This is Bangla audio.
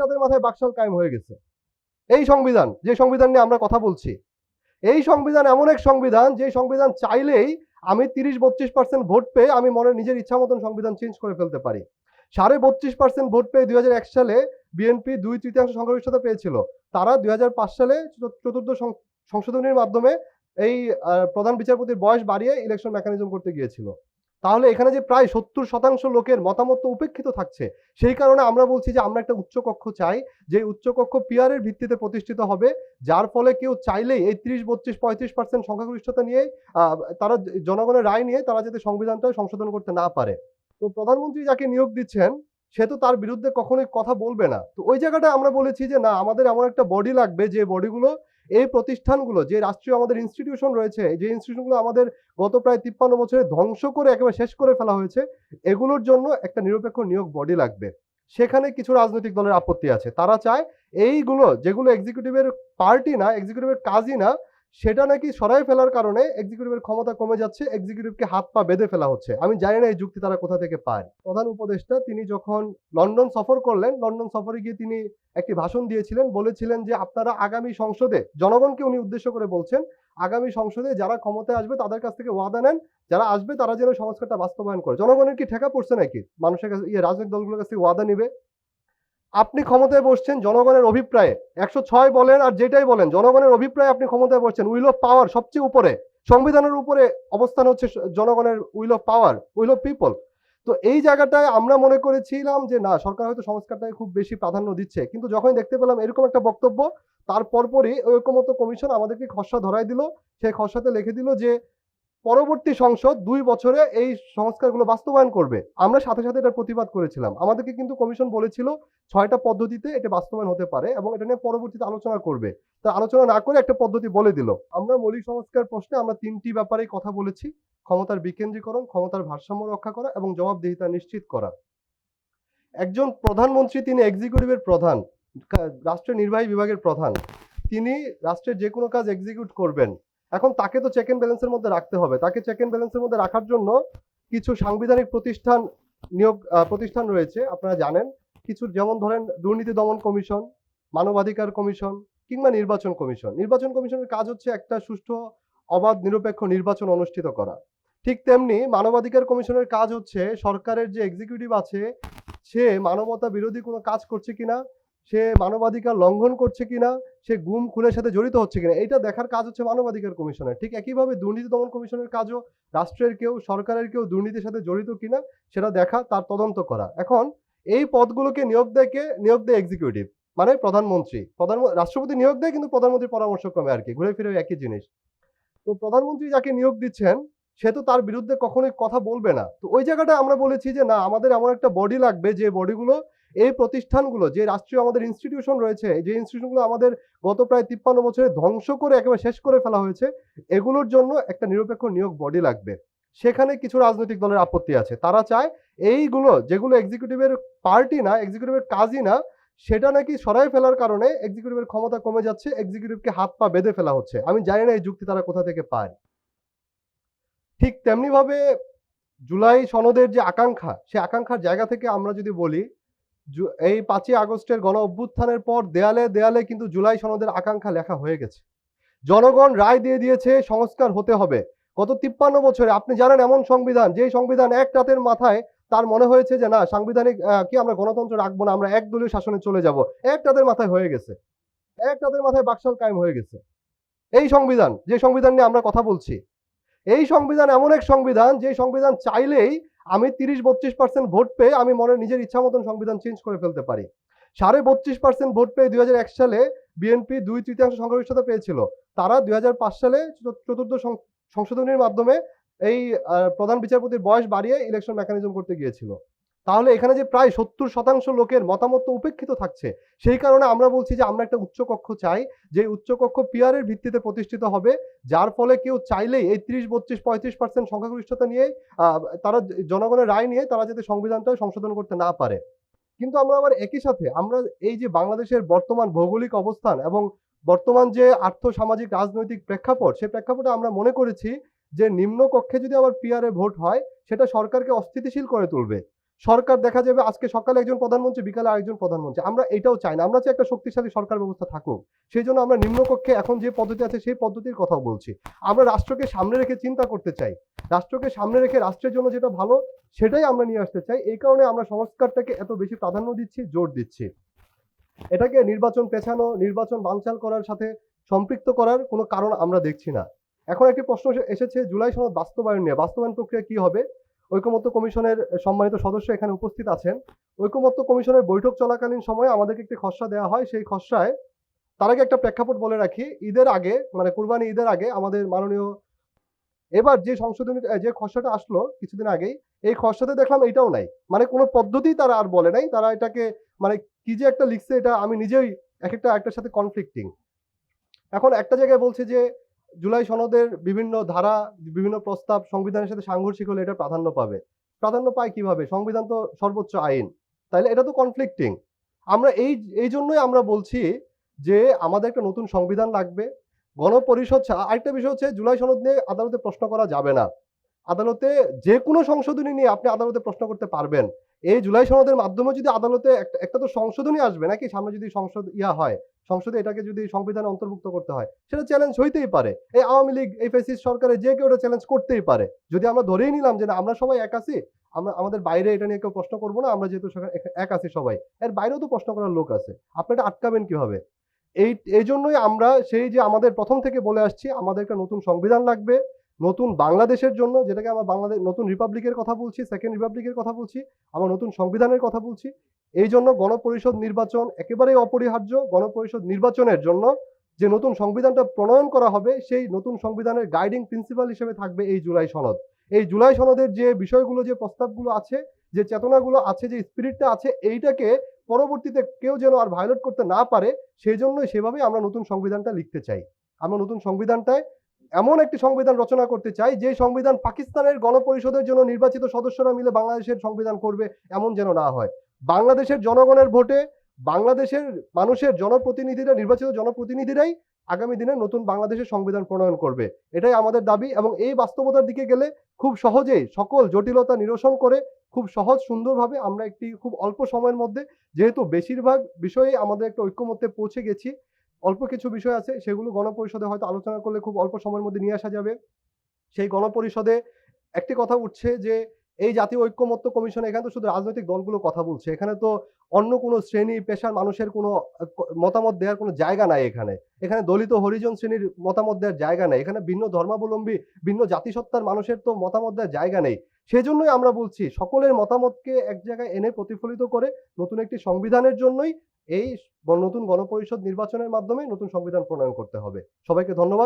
তাদের মাথায় বাকশাল কায়েম হয়ে গেছে। এই সংবিধান, যে সংবিধান নিয়ে আমরা কথা বলছি, এই সংবিধান এমন এক সংবিধান, যে সংবিধান চাইলেই আমি তিরিশ বত্রিশ পার্সেন্ট ভোট পেয়ে আমি মনের নিজের ইচ্ছা মতন সংবিধান চেঞ্জ করে ফেলতে পারি। সাড়ে বত্রিশ পার্সেন্ট ভোট পেয়ে দুই এক সালে বিএনপি দুই তৃতীয়াংশ সংখ্যাগরিষ্ঠতা পেয়েছিল। তারা দুই হাজার পাঁচ সালে চতুর্থ সংশোধনীর মাধ্যমে এই প্রধান বিচারপতির বয়স বাড়িয়ে ইলেকশন মেকানিজম করতে গিয়েছিল। তাহলে এখানে যে প্রায় সত্তর শতাংশ লোকের মতামত তো উপেক্ষিত থাকছে, সেই কারণে আমরা বলছি যে আমরা একটা উচ্চকক্ষ চাই, যে উচ্চকক্ষ পিয়ারের ভিত্তিতে প্রতিষ্ঠিত হবে, যার ফলে কেউ চাইলেই এই ত্রিশ, বত্রিশ, পঁয়ত্রিশ পার্সেন্ট সংখ্যাগরিষ্ঠতা নিয়ে তারা জনগণের রায় নিয়ে তারা যাতে সংবিধানটা সংশোধন করতে না পারে। তো প্রধানমন্ত্রী যাকে নিয়োগ দিচ্ছেন, সে তো তার বিরুদ্ধে কখনোই কথা বলবে না। তো ওই জায়গাটা আমরা বলেছি যে না, আমাদের এমন একটা বডি লাগবে যে বডিগুলো এই প্রতিষ্ঠানগুলো, যে রাষ্ট্রীয় আমাদের ইনস্টিটিউশন রয়েছে যে ইনস্টিটিউশনগুলো আমাদের গত প্রায় তিপ্পান্ন বছরে ধ্বংস করে একেবারে শেষ করে ফেলা হয়েছে, এগুলোর জন্য একটা নিরপেক্ষ নিয়োগ বডি লাগবে। সেখানে কিছু রাজনৈতিক দলের আপত্তি আছে। তারা চায় এইগুলো, যেগুলো এক্সিকিউটিভের পার্টি না এক্সিকিউটিভের কাজই না সেটা নাকি সরাই ফেলার কারণে এক্সিকিউটিভের ক্ষমতা কমে যাচ্ছে এক্সিকিউটিভকে হাত পা বেঁধে ফেলা হচ্ছে। আমি জানি না এই যুক্তি তারা কোথা থেকে পায়। প্রধান উপদেষ্টা তিনি যখন লন্ডন সফর করলেন, লন্ডন সফরে গিয়ে তিনি একটি ভাষণ দিয়েছিলেন, বলেছিলেন যে আপনারা আগামী সংসদে, জনগণকে উনি উদ্দেশ্য করে বলছেন, আগামী সংসদে যারা ক্ষমতায় আসবে তাদের কাছ থেকে ওয়াদা নেন, যারা আসবে তারা যেন সংস্কারটা বাস্তবায়ন করে। জনগণের কি ঠেকা পড়ছে নাকি? মানুষের কাছে ইয়ে রাজনৈতিক দলগুলোর কাছ থেকে ওয়াদা নিবে? আপনি ক্ষমতায় বসছেন জনগণের অভিপ্রায়ে। একশো ছয় বলেন আর যেটাই বলেন, জনগণের অভিপ্রায়ে আপনি ক্ষমতায় বসছেন। উইল অফ পাওয়ার সবচেয়ে উপরে। সংবিধানের উপরে অবস্থান হচ্ছে জনগণের will of power, will of people. তো এই জায়গাটায় আমরা মনে করেছিলাম যে, না, সরকার হয়তো সংস্কারটাকে খুব বেশি প্রাধান্য দিচ্ছে। কিন্তু যখন দেখতে পেলাম এরকম একটা বক্তব্য তার পরপরই ঐকমত্য কমিশন আমাদেরকে খসড়া ধরাই দিল। সেই খসড়াতে লিখে দিল যে পরবর্তী সংসদ দুই বছরে এই সংস্কারগুলো বাস্তবায়ন করবে। আমরা সাথে সাথে এটার প্রতিবাদ করেছিলাম। আমাদেরকে কিন্তু কমিশন বলেছিল ছয়টা পদ্ধতিতে এটা বাস্তবায়ন হতে পারে এবং এটা নিয়ে পরবর্তীতে আলোচনা করবে। তা আলোচনা না করে একটা পদ্ধতি বলে দিল। আমরা মৌলিক সংস্কার প্রশ্নে আমরা তিনটি ব্যাপারেই কথা বলেছি। ক্ষমতার বিকেন্দ্রীকরণ, ক্ষমতার ভারসাম্য রক্ষা করা এবং জবাবদিহিতা নিশ্চিত করা। একজন প্রধানমন্ত্রী, তিনি এক্সিকিউটিভের প্রধান রাষ্ট্রের নির্বাহী বিভাগের প্রধান। তিনি রাষ্ট্রের যে কোনো কাজ এক্সিকিউট করবেন। এখন তাকে তো চেক এন্ড ব্যালেন্সের মধ্যে রাখতে হবে। তাকে চেক এন্ড ব্যালেন্সের মধ্যে রাখার জন্য কিছু সাংবিধানিক প্রতিষ্ঠান নিয়োগ প্রতিষ্ঠান রয়েছে, আপনারা জানেন। কিছু যেমন ধরেন দুর্নীতি দমন কমিশন, মানবাধিকার কমিশন কিংবা নির্বাচন কমিশন। নির্বাচন কমিশনের কাজ হচ্ছে একটা সুষ্ঠু, অবাধ, নিরপেক্ষ নির্বাচন অনুষ্ঠিত করা। ঠিক তেমনি মানবাধিকার কমিশনের কাজ হচ্ছে সরকারের যে এক্সিকিউটিভ আছে, সে মানবতা বিরোধী কোনো কাজ করছে কিনা সে মানবাধিকার লঙ্ঘন করছে কিনা, সে গুম খুনের সাথে জড়িত হচ্ছে কিনা এটা দেখার কাজ হচ্ছে মানবাধিকার কমিশনের। ঠিক একইভাবে দুর্নীতি দমন কমিশনের কাজও রাষ্ট্রের কেউ, সরকারের কেউ দুর্নীতির সাথে জড়িত কিনা, সেটা দেখা, তার তদন্ত করা। এখন এই পদগুলোকে নিয়োগ দেয় কে? নিয়োগ দেয় এক্সিকিউটিভ মানে প্রধানমন্ত্রী। প্রধান, রাষ্ট্রপতি নিয়োগ দেয় কিন্তু প্রধানমন্ত্রীর পরামর্শক্রমে আর কি, ঘুরে ফিরে একই জিনিস। তো প্রধানমন্ত্রী যাকে নিয়োগ দিচ্ছেন, সে তো তার বিরুদ্ধে কখনোই কথা বলবে না। তো ওই জায়গাটা আমরা বলেছি যে, না, আমাদের এমন একটা বডি লাগবে যে বডিগুলো এই প্রতিষ্ঠানগুলো, যে রাষ্ট্রীয় আমাদের ইনস্টিটিউশন রয়েছে, যে ইনস্টিটিউশনগুলো আমাদের গত প্রায় তিপ্পান্ন বছরে ধ্বংস করে একেবারে শেষ করে ফেলা হয়েছে, এগুলোর জন্য একটা নিরপেক্ষ নিয়োগ বডি লাগবে। সেখানে কিছু রাজনৈতিক দলের আপত্তি আছে। তারা চায় এইগুলো, যেগুলো এক্সিকিউটিভের পার্টি না এক্সিকিউটিভের কাজই না, সেটা নাকি সরাই ফেলার কারণে এক্সিকিউটিভের ক্ষমতা কমে যাচ্ছে এক্সিকিউটিভকে হাত পা বেঁধে ফেলা হচ্ছে। আমি জানি না এই যুক্তি তারা কোথা থেকে পায়। ঠিক তেমনিভাবে জুলাই সনদের যে আকাঙ্ক্ষা, সে আকাঙ্ক্ষার জায়গা থেকে আমরা যদি বলি এই পাঁচই আগস্টের গণ অভ্যুত্থানের পর দেয়ালে দেয়ালে কিন্তু জুলাই সনদের আকাঙ্ক্ষা লেখা হয়ে গেছে। জনগণ রায় দিয়ে দিয়েছে, সংস্কার হতে হবে। গত তিপ্পান্ন বছরে আপনি জানেন এমন সংবিধান যে সংবিধান এক রাতের মাথায় তার মনে হয়েছে যে না, সাংবিধানিক কি আমরা গণতন্ত্র রাখব না, আমরা একদলীয় শাসনে চলে যাব, এক রাতের মাথায় হয়ে গেছে। এক রাতের মাথায় বাকশাল কায়েম হয়ে গেছে। এই সংবিধান, যে সংবিধান নিয়ে আমরা কথা বলছি, এই সংবিধান এমন এক সংবিধান, যে সংবিধান চাইলেই আমি তিরিশ বত্রিশ পার্সেন্ট ভোট পেয়ে আমি মনে নিজের ইচ্ছা মতন সংবিধান চেঞ্জ করে ফেলতে পারি। সাড়ে বত্রিশ পার্সেন্ট ভোট পেয়ে দুই হাজার এক সালে বিএনপি দুই তৃতীয়াংশ সংখ্যাগরিষ্ঠতা পেয়েছিল। তারা দুই হাজার পাঁচ সালে চতুর্থ- সংশোধনীর মাধ্যমে এই প্রধান বিচারপতির বয়স বাড়িয়ে ইলেকশন মেকানিজম করতে গিয়েছিল। তাহলে এখানে যে প্রায় সত্তর শতাংশ লোকের মতামত উপেক্ষিত থাকছে, সেই কারণে আমরা বলছি যে আমরা একটা উচ্চকক্ষ চাই, যে উচ্চকক্ষ পিয়ারের ভিত্তিতে প্রতিষ্ঠিত হবে, যার ফলে কেউ চাইলেই এই ত্রিশ, বত্রিশ, পঁয়ত্রিশ পার্সেন্ট সংখ্যাগরিষ্ঠতা নিয়ে তারা জনগণের রায় নিয়ে তারা যাতে সংবিধানটা সংশোধন করতে না পারে। কিন্তু আমরা আবার একই সাথে আমরা এই যে বাংলাদেশের বর্তমান ভৌগোলিক অবস্থান এবং বর্তমান যে আর্থ সামাজিক রাজনৈতিক প্রেক্ষাপট, সেই প্রেক্ষাপটে আমরা মনে করেছি যে নিম্ন কক্ষে যদি আবার পিয়ারে ভোট হয়, সেটা সরকারকে অস্থিতিশীল করে তুলবে। সরকার দেখা যাবে আজকে সকালে একজন প্রধানমন্ত্রী, বিকালে আরেকজন প্রধানমন্ত্রী। আমরা এটাও চাই না। আমরা চাই একটা শক্তিশালী সরকার ব্যবস্থা থাকুক। সেই জন্য আমরা নিম্নকক্ষে এখন যে পদ্ধতি আছে সেই পদ্ধতির কথাও বলছি। আমরা রাষ্ট্রকে সামনে রেখে চিন্তা করতে চাই। রাষ্ট্রকে সামনে রেখে রাষ্ট্রের জন্য যেটা ভালো, সেটাই আমরা নিয়ে আসতে চাই। এই কারণে আমরা সংস্কারটাকে এত বেশি প্রাধান্য দিচ্ছি, জোর দিচ্ছি। এটাকে নির্বাচন পেছানো, নির্বাচন বানচাল করার সাথে সম্পৃক্ত করার কোনো কারণ আমরা দেখছি না। এখন একটি প্রশ্ন এসে- এসেছে, জুলাই সনদ বাস্তবায়ন নিয়ে। বাস্তবায়ন প্রক্রিয়া কি হবে? ঐকমত্য কমিশনের সম্মানিত সদস্য এখানে উপস্থিত আছেন। ঐকমত্য কমিশনের বৈঠক চলাকালীন সময়ে আমাদেরকে একটি খসড়া দেওয়া হয়। সেই খসড়ায় তার আগে একটা প্রেক্ষাপট বলে রাখি। ঈদের আগে মানে কুরবানি ঈদের আগে আমাদের মাননীয় এবার যে সংশোধনী যে খসড়াটা আসলো কিছুদিন আগেই, এই খসড়াতে দেখলাম এটাও নাই। মানে কোনো পদ্ধতি তারা আর বলে নাই। তারা এটাকে মানে কি যে একটা লিখছে এটা আমি নিজেই এক একটা, একটার সাথে কনফ্লিক্টিং এখন একটা জায়গায় বলছে যে জুলাই সনদের বিভিন্ন ধারা, বিভিন্ন প্রস্তাব সংবিধানের সাথে সাংঘর্ষিক হলে এটা প্রাধান্য পাবে। প্রাধান্য পায় কীভাবে? সংবিধান তো সর্বোচ্চ আইন। তাইলে এটা তো কনফ্লিক্টিং আমরা এই এই জন্যই আমরা বলছি যে আমাদের একটা নতুন সংবিধান লাগবে। গণপরিষদ আরেকটা বিষয় হচ্ছে জুলাই সনদ নিয়ে আদালতে প্রশ্ন করা যাবে না। আদালতে যে কোনো সংশোধনী নিয়ে আপনি আদালতে প্রশ্ন করতে পারবেন। এই জুলাই সনদের মাধ্যমে যদি আদালতে একটা তো সংশোধনী আসবে নাকি? সামনে যদি সংসদ ইয়া হয়, সংসদে এটাকে যদি সংবিধানে অন্তর্ভুক্ত করতে হয়, সেটা চ্যালেঞ্জ হইতেই পারে। এই আওয়ামী লীগ, এই ফেসিস সরকারে যে কেউ এটা চ্যালেঞ্জ করতেই পারে। যদি আমরা ধরেই নিলাম যে আমরা সবাই এক আছি, আমরা, আমাদের বাইরে এটা নিয়ে কেউ প্রশ্ন করব না, আমরা যেহেতু এক- এক আছি সবাই, এর বাইরেও তো প্রশ্ন করার লোক আছে। আপনি এটা আটকাবেন কীভাবে? এই এই জন্যই আমরা সেই যে আমাদের প্রথম থেকে বলে আসছি আমাদের একটা নতুন সংবিধান লাগবে। নতুন বাংলাদেশের জন্য যেটাকে আমরা বাংলাদেশ, নতুন রিপাবলিকের কথা বলছি সেকেন্ড রিপাবলিকের কথা বলছি আমরা নতুন সংবিধানের কথা বলছি, এই জন্য গণপরিষদ নির্বাচন একেবারেই অপরিহার্য। গণপরিষদ নির্বাচনের জন্য যে নতুন সংবিধানটা প্রণয়ন করা হবে, সেই নতুন সংবিধানের গাইডিং প্রিন্সিপাল হিসেবে থাকবে এই জুলাই সনদ। এই জুলাই সনদের যে বিষয়গুলো, যে প্রস্তাবগুলো আছে, যে চেতনাগুলো আছে, যে স্পিরিটটা আছে, এইটাকে পরবর্তীতে কেউ যেন আর ভায়োলেট করতে না পারে, সেই জন্যই সেভাবেই আমরা নতুন সংবিধানটা লিখতে চাই। আমরা নতুন সংবিধানটায় এমন একটি সংবিধান রচনা করতে চাই, যে সংবিধান পাকিস্তানের গণপরিষদের জন্য নির্বাচিত সদস্যরা মিলে বাংলাদেশের সংবিধান করবে, এমন যেন না হয়। বাংলাদেশের জনগণের ভোটে বাংলাদেশের মানুষের জনপ্রতিনিধিরা, নির্বাচিত জনপ্রতিনিধিরাই আগামী দিনে নতুন বাংলাদেশের সংবিধান প্রণয়ন করবে। এটাই আমাদের দাবি এবং এই বাস্তবতার দিকে গেলে খুব সহজেই সকল জটিলতা নিরসন করে খুব সহজ সুন্দরভাবে আমরা একটি খুব অল্প সময়ের মধ্যে, যেহেতু বেশিরভাগ বিষয়ে আমাদের একটা ঐক্যমত্যে পৌঁছে গেছি অল্প কিছু বিষয় আছে, সেগুলো গণপরিষদে হয়তো আলোচনা করলে খুব অল্প সময়ের মধ্যে নিয়ে আসা যাবে। সেই গণপরিষদে একটি কথা উঠছে যে, এই জাতীয় ঐক্যমত্য কমিশন এখানে তো শুধু রাজনৈতিক দলগুলো কথা বলছে। এখানে তো অন্য কোনো শ্রেণি, পেশার মানুষের কোনো মতামত দেওয়ার কোনো জায়গা নাই এখানে। এখানে দলিত হরিজন শ্রেণির মতামত দেওয়ার জায়গা নেই। এখানে ভিন্ন ধর্মাবলম্বী, ভিন্ন জাতিসত্তার মানুষের তো মতামত দেওয়ার জায়গা নেই। সেই জন্যই আমরা বলছি, সকলের মতামতকে এক জায়গায় এনে প্রতিফলিত করে নতুন একটি সংবিধানের জন্যই এই নতুন গণপরিষদ নির্বাচনের মাধ্যমে নতুন সংবিধান প্রণয়ন করতে হবে। সবাইকে ধন্যবাদ।